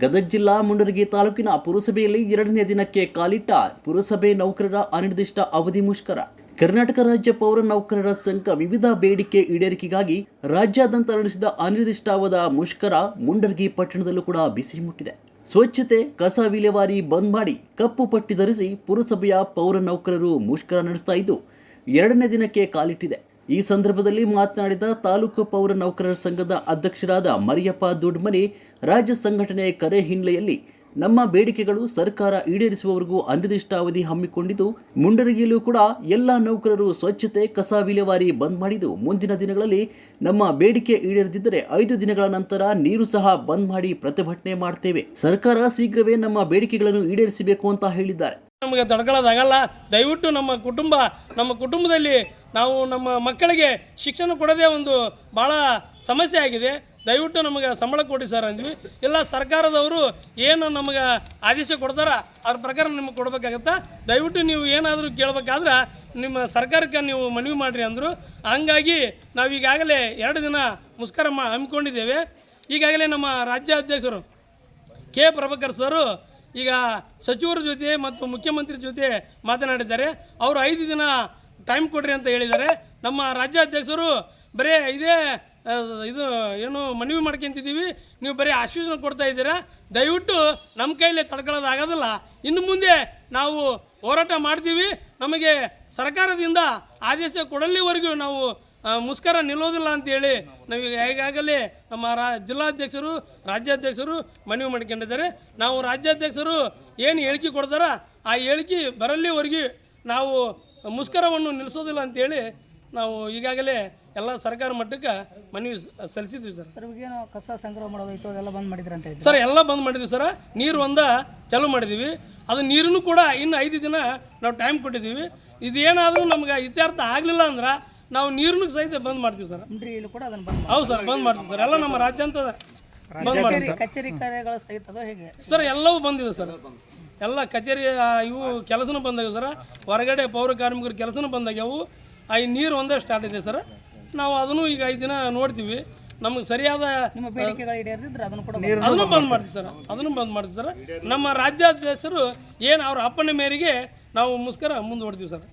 ಗದಗ ಜಿಲ್ಲಾ ಮುಂಡರಗಿ ತಾಲೂಕಿನ ಪುರಸಭೆಯಲ್ಲಿ ಎರಡನೇ ದಿನಕ್ಕೆ ಕಾಲಿಟ್ಟ ಪುರಸಭೆ ನೌಕರರ ಅನಿರ್ದಿಷ್ಟ ಅವಧಿ ಮುಷ್ಕರ. ಕರ್ನಾಟಕ ರಾಜ್ಯ ಪೌರ ನೌಕರರ ಸಂಘ ವಿವಿಧ ಬೇಡಿಕೆ ಈಡೇರಿಕೆಗಾಗಿ ರಾಜ್ಯಾದ್ಯಂತ ನಡೆಸಿದ ಅನಿರ್ದಿಷ್ಟಾವದ ಮುಷ್ಕರ ಮುಂಡರಗಿ ಪಟ್ಟಣದಲ್ಲೂ ಕೂಡ ಬಿಸಿ ಮುಟ್ಟಿದೆ. ಸ್ವಚ್ಛತೆ, ಕಸ ವಿಲೇವಾರಿ ಬಂದ್ ಮಾಡಿ ಕಪ್ಪು ಪಟ್ಟಿ ಧರಿಸಿ ಪುರಸಭೆಯ ಪೌರ ನೌಕರರು ಮುಷ್ಕರ ನಡೆಸ್ತಾ ಇದ್ದು, ಎರಡನೇ ದಿನಕ್ಕೆ ಕಾಲಿಟ್ಟಿದೆ. ಈ ಸಂದರ್ಭದಲ್ಲಿ ಮಾತನಾಡಿದ ತಾಲೂಕು ಪೌರ ನೌಕರರ ಸಂಘದ ಅಧ್ಯಕ್ಷರಾದ ಮರಿಯಪ್ಪ ದುಡ್ಮನಿ, ರಾಜ್ಯ ಸಂಘಟನೆ ಕರೆ ಹಿನ್ನೆಲೆಯಲ್ಲಿ ನಮ್ಮ ಬೇಡಿಕೆಗಳು ಸರ್ಕಾರ ಈಡೇರಿಸುವವರೆಗೂ ಅನಿರ್ದಿಷ್ಟಾವಧಿ ಹಮ್ಮಿಕೊಂಡಿದ್ದು, ಮುಂಡರಗಿಯಲ್ಲೂ ಕೂಡ ಎಲ್ಲ ನೌಕರರು ಸ್ವಚ್ಛತೆ, ಕಸ ವಿಲೇವಾರಿ ಬಂದ್ ಮಾಡಿದ್ದು. ಮುಂದಿನ ದಿನಗಳಲ್ಲಿ ನಮ್ಮ ಬೇಡಿಕೆ ಈಡೇರದಿದ್ದರೆ ಐದು ದಿನಗಳ ನಂತರ ನೀರು ಸಹ ಬಂದ್ ಮಾಡಿ ಪ್ರತಿಭಟನೆ ಮಾಡ್ತೇವೆ. ಸರ್ಕಾರ ಶೀಘ್ರವೇ ನಮ್ಮ ಬೇಡಿಕೆಗಳನ್ನು ಈಡೇರಿಸಬೇಕು ಅಂತ ಹೇಳಿದ್ದಾರೆ. ನಮಗೆ ತಡ್ಕೊಳ್ಳೋದಾಗಲ್ಲ ದಯವಿಟ್ಟು ನಮ್ಮ ಕುಟುಂಬ, ನಮ್ಮ ಕುಟುಂಬದಲ್ಲಿ ನಾವು ನಮ್ಮ ಮಕ್ಕಳಿಗೆ ಶಿಕ್ಷಣ ಕೊಡೋದೇ ಒಂದು ಭಾಳ ಸಮಸ್ಯೆ ಆಗಿದೆ. ದಯವಿಟ್ಟು ನಮಗೆ ಸಂಬಳ ಕೊಡಿ ಸರ್ ಅಂದ್ವಿ. ಇಲ್ಲ ಸರ್ಕಾರದವರು ಏನು ನಮಗೆ ಆದೇಶ ಕೊಡ್ತಾರ ಅದ್ರ ಪ್ರಕಾರ ನಿಮಗೆ ಕೊಡಬೇಕಾಗತ್ತೆ? ದಯವಿಟ್ಟು ನೀವು ಏನಾದರೂ ಕೇಳಬೇಕಾದ್ರೆ ನಿಮ್ಮ ಸರ್ಕಾರಕ್ಕೆ ನೀವು ಮನವಿ ಮಾಡಿರಿ ಅಂದರು. ಹಂಗಾಗಿ ನಾವು ಈಗಾಗಲೇ ಎರಡು ದಿನ ಮುಷ್ಕರ ಮಾ ಹಮ್ಮಿಕೊಂಡಿದ್ದೇವೆ. ಈಗಾಗಲೇ ನಮ್ಮ ರಾಜ್ಯಾಧ್ಯಕ್ಷರು ಕೆ. ಪ್ರಭಾಕರ್ ಸರು ಈಗ ಸಚಿವರ ಜೊತೆ ಮತ್ತು ಮುಖ್ಯಮಂತ್ರಿ ಜೊತೆ ಮಾತನಾಡಿದ್ದಾರೆ. ಅವರು ಐದು ದಿನ ಟೈಮ್ ಕೊಡ್ರಿ ಅಂತ ಹೇಳಿದ್ದಾರೆ. ನಮ್ಮ ರಾಜ್ಯಾಧ್ಯಕ್ಷರು ಬರೀ ಇದೇ ಇದು ಏನು ಮನವಿ ಮಾಡ್ಕೊಂತಿದ್ದೀವಿ. ನೀವು ಬರೀ ಆಶ್ವಾಸನೆ ಕೊಡ್ತಾ ಇದ್ದೀರಾ. ದಯವಿಟ್ಟು ನಮ್ಮ ಕೈಯಲ್ಲಿ ತಡ್ಕೊಳ್ಳೋದಾಗೋದಿಲ್ಲ. ಇನ್ನು ಮುಂದೆ ನಾವು ಹೋರಾಟ ಮಾಡ್ತೀವಿ. ನಮಗೆ ಸರ್ಕಾರದಿಂದ ಆದೇಶ ಕೊಡಲಿವರೆಗೂ ನಾವು ಮುಷ್ಕರ ನಿಲ್ಲೋದಿಲ್ಲ ಅಂತೇಳಿ ನಮಗೆ ಈಗಾಗಲೇ ನಮ್ಮ ರಾ ಜಿಲ್ಲಾಧ್ಯಕ್ಷರು ರಾಜ್ಯಾಧ್ಯಕ್ಷರು ಮನವಿ ಮಾಡ್ಕೊಂಡಿದ್ದಾರೆ. ನಾವು ರಾಜ್ಯಾಧ್ಯಕ್ಷರು ಏನು ಹೇಳಿಕೆ ಕೊಡ್ತಾರ ಆ ಹೇಳಿಕೆ ಬರಲ್ಲಿವರೆಗೆ ನಾವು ಮುಷ್ಕರವನ್ನು ನಿಲ್ಲಿಸೋದಿಲ್ಲ ಅಂತೇಳಿ ನಾವು ಈಗಾಗಲೇ ಎಲ್ಲ ಸರ್ಕಾರ ಮಟ್ಟಕ್ಕೆ ಮನವಿ ಸಲ್ಲಿಸಿದ್ವಿ ಸರ್. ಸರ್ ಏನು ಕಸ ಸಂಗ್ರಹ ಮಾಡೋದೈತು ಅದೆಲ್ಲ ಬಂದ್ ಮಾಡಿದ್ರೆ ಅಂತ ಸರ್ ಎಲ್ಲ ಬಂದ್ ಮಾಡಿದ್ವಿ ಸರ್. ನೀರು ಒಂದ ಚಾಲು ಮಾಡಿದ್ದೀವಿ ಅದು ನೀರನ್ನು ಕೂಡ ಇನ್ನು ಐದು ದಿನ ನಾವು ಟೈಮ್ ಕೊಟ್ಟಿದ್ದೀವಿ ಇದೇನಾದರೂ ನಮ್ಗೆ ಇತ್ಯರ್ಥ ಆಗಲಿಲ್ಲ ಅಂದ್ರೆ ನಾವು ನೀರನ್ನು ಸಹಿತ ಬಂದ್ ಮಾಡ್ತೀವಿ ಸರ್. ಕೂಡ ಅದನ್ನ ಬಂದ್ ಹೌದು ಸರ್ ಬಂದ್ ಮಾಡ್ತೀವಿ ಸರ್. ಎಲ್ಲ ನಮ್ಮ ರಾಜ್ಯ ಬಂದ್ ಕಚೇರಿ ಮಾಡ್ತೀವಿ ಕಚೇರಿ ಕಾರ್ಯಗಳು ಹೇಗೆ? ಸರ್ ಎಲ್ಲವೂ ಬಂದಿದೆ ಸರ್. ಎಲ್ಲ ಕಚೇರಿ ಆ, ಇವು ಕೆಲಸನೂ ಬಂದಾಗ ಸರ್. ಹೊರಗಡೆ ಪೌರ ಕಾರ್ಮಿಕರ ಕೆಲಸನೂ ಬಂದಾಗ್ಯಾವು. ಆ ಈ ನೀರು ಒಂದೇ ಸ್ಟಾರ್ಟ್ ಇದೆ ಸರ್. ನಾವು ಅದನ್ನು ಈಗ ಐದು ದಿನ ನೋಡ್ತೀವಿ. ನಮಗೆ ಸರಿಯಾದ ನಿಮ್ಮ ಬೇಡಿಕೆಗಳು ಈಡೇರಿದ್ರೆ ಅದನ್ನು ಕೂಡ ಅದನ್ನು ಬಂದ್ ಮಾಡ್ತೀವಿ ಸರ್. ಅದನ್ನು ಬಂದ್ ಮಾಡ್ತೀವಿ ಸರ್. ನಮ್ಮ ರಾಜ್ಯಾಧ್ಯಕ್ಷರು ಏನು ಅವ್ರ ಅಪ್ಪನ ಮೇರೆಗೆ ನಾವು ಮುಸ್ಕರ ಮುಂದುವರ್ತೀವಿ ಸರ್.